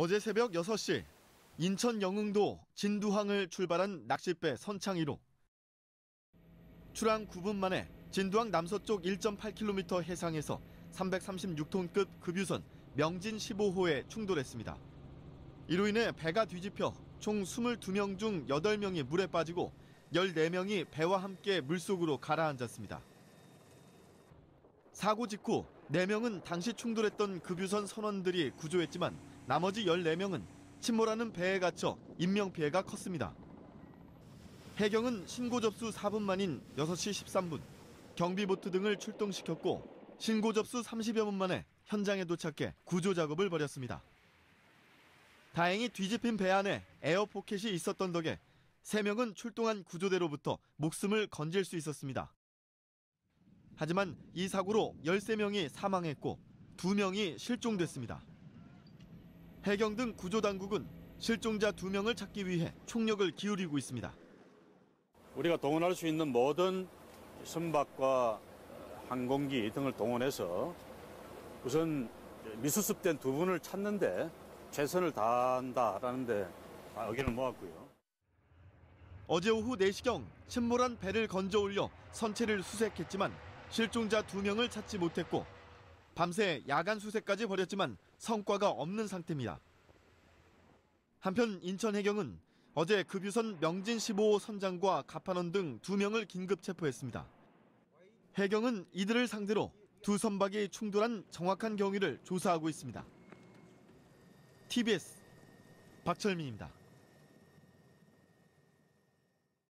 어제 새벽 6시 인천 영흥도 진두항을 출발한 낚싯배 선창1호. 출항 9분 만에 진두항 남서쪽 1.8km 해상에서 336톤급 급유선 명진 15호에 충돌했습니다. 이로 인해 배가 뒤집혀 총 22명 중 8명이 물에 빠지고 14명이 배와 함께 물속으로 가라앉았습니다. 사고 직후 4명은 당시 충돌했던 급유선 선원들이 구조했지만 나머지 14명은 침몰하는 배에 갇혀 인명피해가 컸습니다. 해경은 신고 접수 4분 만인 6시 13분 경비보트 등을 출동시켰고 신고 접수 30여 분 만에 현장에 도착해 구조 작업을 벌였습니다. 다행히 뒤집힌 배 안에 에어포켓이 있었던 덕에 3명은 출동한 구조대로부터 목숨을 건질 수 있었습니다. 하지만 이 사고로 13명이 사망했고 2명이 실종됐습니다. 해경 등 구조당국은 실종자 2명을 찾기 위해 총력을 기울이고 있습니다. 우리가 동원할 수 있는 모든 선박과 항공기 등을 동원해서 우선 미수습된 두 분을 찾는데 최선을 다한다라는 데 의견을 모았고요. 어제 오후 4시경 침몰한 배를 건져 올려 선체를 수색했지만 실종자 2명을 찾지 못했고 밤새 야간 수색까지 벌였지만 성과가 없는 상태입니다. 한편 인천해경은 어제 급유선 명진 15호 선장과 가판원 등 2명을 긴급 체포했습니다. 해경은 이들을 상대로 두 선박이 충돌한 정확한 경위를 조사하고 있습니다. TBS 박철민입니다.